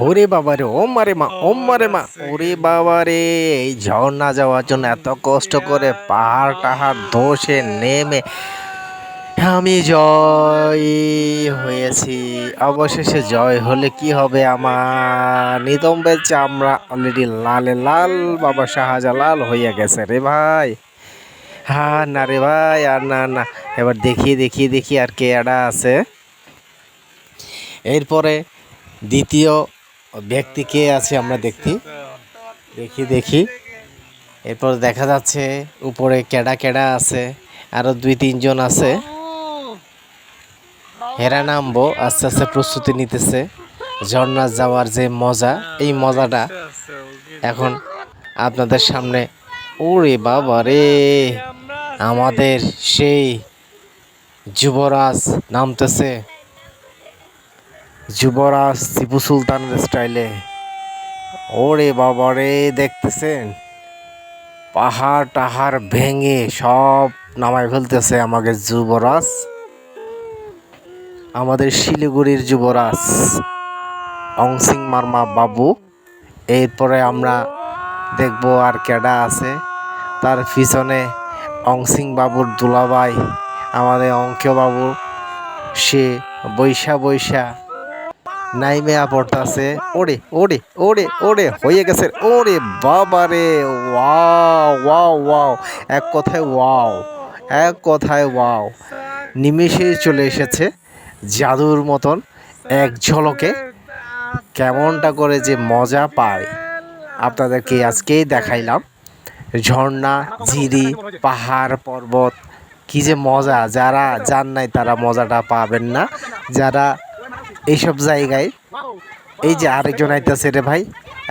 ওরে বাবা রে ও মারে মা ও মারে মা। ওরে বাবা রে এই ঝর্ণা যাওয়ার জন্য এত কষ্ট করে পাহাড় টাহাড় ধসে নেমে আমি জয় হয়েছি। অবশেষে জয় হলে কি হবে আমার? নিতম্বের চামড়া অলরেডি লালে লাল বাবা শাহজালাল হইয়া গেছে রে ভাই। হ্যাঁ না রে ভাই আর না না। এবার দেখি দেখি দেখি আর কে এডা আছে। এরপরে দ্বিতীয় ব্যক্তি কে আছে আমরা দেখি। দেখি দেখি। এরপর দেখা যাচ্ছে উপরে কেডা কেডা আছে, আরও দুই, তিনজন আছে। হেরা নামবো, আস্তে আস্তে প্রস্তুতি নিতেছে। ঝর্ণা যাওয়ার যে মজা, এই মজাটা এখন আপনাদের সামনে। ওরে বাবা রে, আমাদের সেই যুবরাজ নামতেছে। যুবরাজ টিপু সুলতানের স্টাইলে। ওরে বাবা রে, দেখতেছেন? পাহাড় টাহাড় ভেঙে সব নামায় ফেলতেছে আমাকে যুবরাজ। আমাদের শিলিগুড়ির যুবরাজ অংসিং মার্মা বাবু। এরপরে আমরা দেখব আর কেডা আছে। তার পিছনে অংসিং বাবুর দুলাভাই, আমাদের অঙ্কে বাবু সে বৈশা বৈশা নাইমেয়া পড়তাছে ওরে ওরে ওরে ওরে, হয়ে গেছে ওরে বাবা রে, ওয়াও ওয়াও ওয়াও। এক কথায় ওয়াও, এক কথায় ওয়াও। নিমেষেই চলে এসেছে জাদুর মতন এক ঝলকে। কেমনটা করে যে মজা পায়। আপনাদেরকে আজকেই দেখাইলাম। ঝর্ণা, ঝিরি, পাহাড়, পর্বত, কি যে মজা। যারা যান নাই তারা মজাটা পাবেন না। যারা এইসব জায়গায়। এই যে আরেকজন আইতাছে রে ভাই,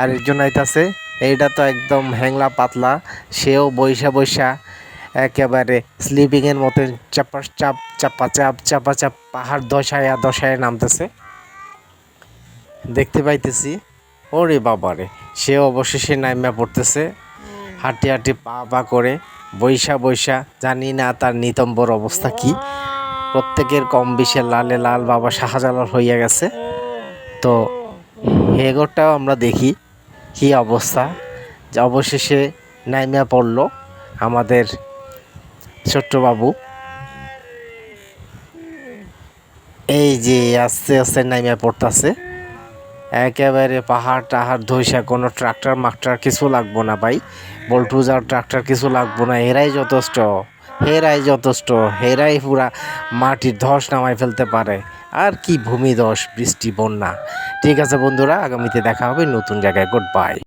আরেকজন আইতাছে। এইটা তো একদম হ্যাংলা পাতলা, সেও বৈশা বৈশা একেবারে স্লিপিংয়ের মতন চাপা চাপ চাপা চাপ চাপা চাপ পাহাড় দশায়া দশায় নামতেছে। দেখতে পাইতেছি, ওরে বাবারে সে অবশেষে নাইমা পড়তেছে। হাঁটি হাঁটি পা পা করে বৈশা বৈশা জানি না তার নিতম্বর অবস্থা কি। প্রত্যেকের কম বেশি লালে লাল বাবা শাহজালাল হইয়া গেছে। তো হেগরটাও আমরা দেখি কি অবস্থা। যে অবশেষে নাইমিয়া পড়ল আমাদের ছোট্ট বাবু। এই যে আস্তে আস্তে নাইমিয়া পড়তাছে। একেবারে পাহাড় টাহাড় ধইসা কোনো ট্রাক্টর মাক্টার কিছু লাগবো না ভাই। বল্টুজার ট্রাক্টর কিছু লাগবো না, এরাই যথেষ্ট। হেরাই যথেষ্ট, হেরাই পুরা মাটির ধস নামায় ফেলতে পারে। আর কি ভূমিধস, বৃষ্টি, বন্যা। ঠিক আছে বন্ধুরা, আগামীতে দেখা হবে নতুন জায়গায়। Good bye